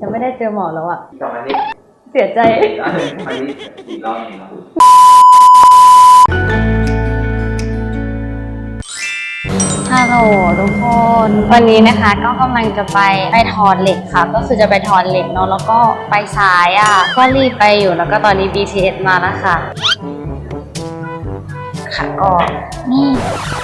จะไม่ได้เจอหมอแล้วอะกลับมานี่เสียใจ อันนี้อีกรอบหนึงนะฮัลโหลทุกคน วันนี้นะคะก็กำลังจะไปไปถอดเหล็กค่ะ ก็คือจะไปถอดเหล็กเนาะแล้วก็ไปสายอะ ก็รีบไปอยู่แล้วก็ตอนนี้ BTS มาแล้วค่ะ ค่ะ ก็นี่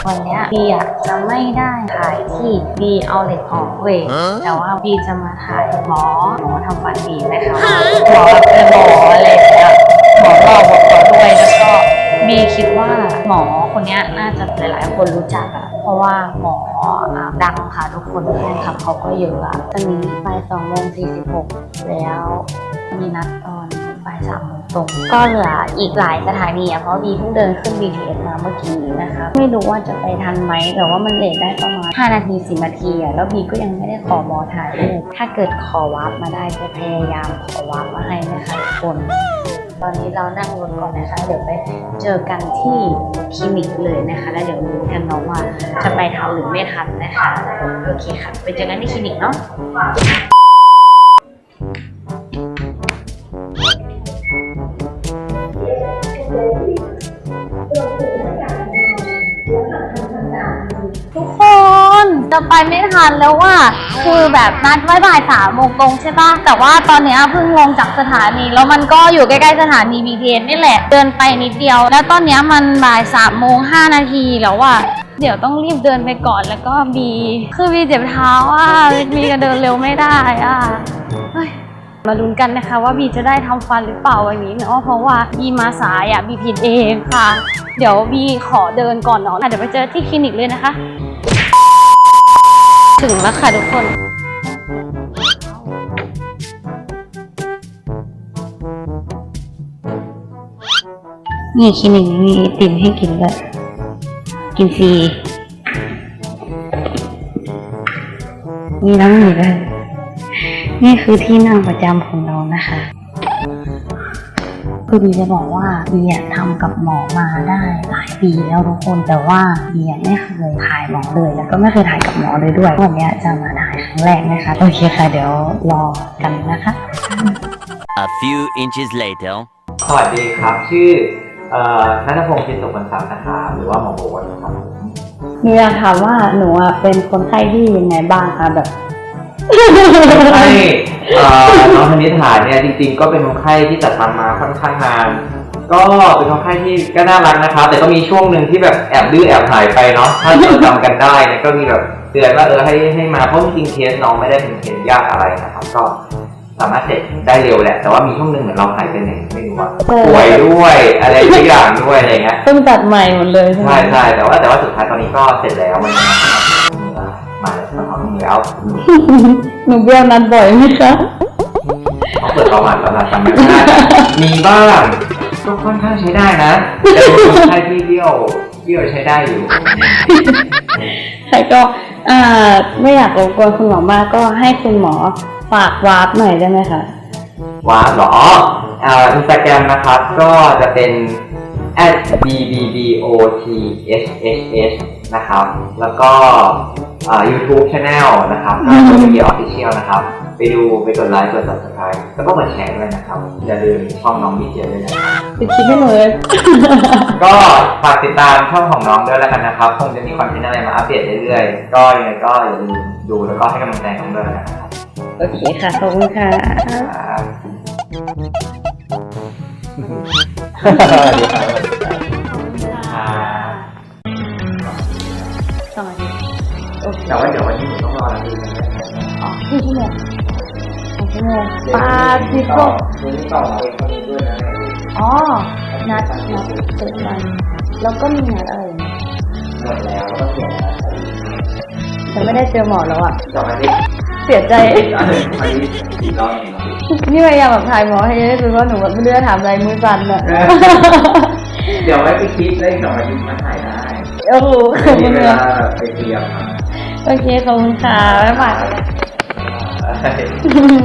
วันเนี้ยบีอะจะไม่ได้ถ่ายที่บีเอาเหล็กออกเว้ยแต่ว่าบีจะมาถ่ายหมอหมอทำฟันบีนะคะหมอแบบเป็นหมออะไรอย่างเงี้ยหมอรอบอกต่อด้วยแล้วก็บีคิดว่าหมอคนเนี้ยน่าจะหลาย ๆ คนรู้จักอะเพราะว่าหมออะดังค่ะทุกคนแฟนคลับเขาก็เยอะอะตอนนี้ไปสองโมงสี่สิบหกแล้วมีนัดตอนบ่ายสามโมง ตรงก็เหลืออีกหลายสถานีอะเพราะบีเพิ่งเดินขึ้น BTS มาเมื่อกี้นะคะ ไม่รู้ว่าจะไปทันไหมแต่ว่ามันเลทได้ประมาณ 5 นาที 10 นาทีอะแล้วบีก็ยังไม่ได้ขอมอถ่ายรูปถ้าเกิดขอวาร์ปมาได้จะพยายามขอวาร์ปมาให้นะคะทุกคนตอนนี้เรานั่งรถก่อนนะคะ เดี๋ยวไปเจอกันที่คลินิกเลยนะคะ แล้วเดี๋ยวรู้กันเนาะว่าจะไปทันหรือไม่ทันนะคะ โอเคค่ะ ไปเจอกันที่คลินิกเนาะ จะไปไม่ทันแล้วว่า คือแบบนัดไว้บ่ายสามโมงตรงใช่ปะแต่ว่าตอนเนี้ยเพิ่งลงจากสถานี แล้วมันก็อยู่ใกล้ๆสถานี BTS นี่แหละ เดินไปนิดเดียว แล้วตอนเนี้ยมันบ่ายสามโมงห้านาทีแล้วอะเดี๋ยวต้องรีบเดินไปก่อนแล้วก็บีคือบีเจ็บเท้าอะบีก็เดินเร็วไม่ได้อะเฮ้ยมาลุ้นกันนะคะว่าบีจะได้ทำฟันหรือเปล่าวันนี้เนาะเพราะว่าบีมาสายอะบีผิดเองค่ะ เดี๋ยวบีขอเดินก่อนเนาะอะเดี๋ยวไปเจอที่คลินิกเลยนะคะ ถึงแล้วค่ะทุกคนนี่คินิกมีไอติมให้กินด้วยกินฟรีมีน้ำหมูด้วยนี่คือที่นั่งประจำของเรานะคะ คือบีจะบอกว่าบีอะทำกับหมอมาได้หลายปีแล้วทุกคนแต่ว่าบีอะไม่เคยถ่ายหมอเลย แล้วก็ไม่เคยถ่ายกับหมอเลยด้วยวันเนี้ยจะมาถ่ายครั้งแรกนะคะโอเคค่ะเดี๋ยวรอกันนะคะ A few inches later. สวัสดีครับชื่อเอ่อนัทพงศ์พิสุวรรณศักดิ์นะครับหรือว่าหมอโอ๊ตครับผมหนูอยากถามว่าหนูอะเป็นคนไข้ที่ยังไงบ้างคะแบบคนไข้เอ่อ น้องธนิษฐาเนี่ยจริงๆ ก็เป็นคนไข้ที่จัดทำมาค่อนข้างนาน ก็เป็นคนไข้ที่ก็น่ารักนะครับ แต่ก็มีช่วงหนึ่งที่แบบแอบดื้อแอบหายไปเนาะถ้าเราจำกันได้เนี่ยก็มีแบบเตือนว่าเออให้ให้มาเพราะจริงๆเคสน้องไม่ได้เป็นเคสยากอะไรนะครับก็สามารถเสร็จได้เร็วแหละ แต่ว่ามีช่วงหนึ่งเหมือนเราหายไปไหนไม่รู้ว่าเออป่วยด้วยอะไรทุกอย่างด้วยอะไรเงี้ยเพิ่งตัดใหม่หมดเลยใช่ไหมใช่ใช่แต่ว่าแต่ว่าสุดท้ายตอนนี้ก็เสร็จแล้วมันมาแล้วมาแล้วแล้วหนูเบี้ยวนัดบ่อยไหมคะ เขาเปิดประวัติประวัติจำไม่ได้มีบ้างก็ค่อนข้างใช้ได้นะแต่เป็นคนไข้ที่เบี้ยวเบี้ยวใช้ได้อยู่ใครก็อ่าไม่อยากรบกวนคุณหมอมากก็ให้คุณหมอฝากวาร์ปหน่อยได้ไหมคะว้าเหรออ่าอินสตาแกรมนะครับ ก็จะเป็น at bbbothhs นะครับ แล้วก็อ่า YouTube Channel นะครับก็เป็นวิดีโอออฟฟิเชียลนะครับ ไปดูไปกดไลค์กด subscribe แล้วก็กดแชร์ด้วยนะครับ อย่าลืมช่องน้องบีเจด้วยนะครับ ติดคลิปให้หนูเลย ก็ฝากติดตามช่องของน้องด้วยแล้วกันนะครับ คงจะมีคอนเทนต์อะไรมาอัปเดตเรื่อยๆ ก็ยังไงก็อย่าลืมดูแล้วก็ให้กำลังใจน้องด้วยแล้วกันนะครับโอเคค่ะ ขอบคุณค่ะ ครับ สวัสดีครับครับ แต่ว่าเดี๋ยววันนี้ผมต้องรอนะพี่อ๋อที่ที่เนี่ยสองชั่วโมงปาสิโกวันนี้ต่อเป็นคนนี้ด้วยนะ อ๋อ นัดนัดเจ็ดวัน แล้วก็มีนัดอะไรหมดแล้วก็เสียแล้วฉันไม่ได้เจอหมอแล้วอะต่อมาที่เสียใจอันนี้อันนี้อีกรอบนี่พยายามแบบถ่ายหมอให้ได้รู้ว่าหนูแบบไม่รู้จะถามอะไรมือสั่นอะเดี๋ยวไว้ไปคิดได้สองอาทิตย์มาถ่ายได้โอ้โหมีเวลาไปเตรียมมา โอเคขอบคุณค่ะบ๊ายบายใช่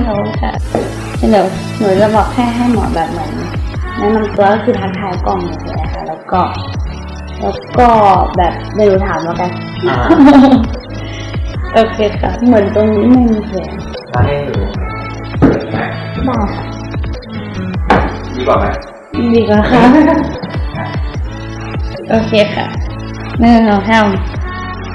ขอบคุณค่ะเดี๋ยวหนูจะบอกให้ให้หมอแบบเหมือนแนะนำตัวก็คือทักทายกล้องเลยนะคะแล้วก็ แล้วก็แบบไม่รู้ถามแล้วกันอ่าโอเคค่ะเหมือนตรงนี้ไม่มีแผลถ้าให้ดูได้ค่ะดีกว่าไหมดีกว่าค่ะ โอเคค่ะหนึ่งสองสาม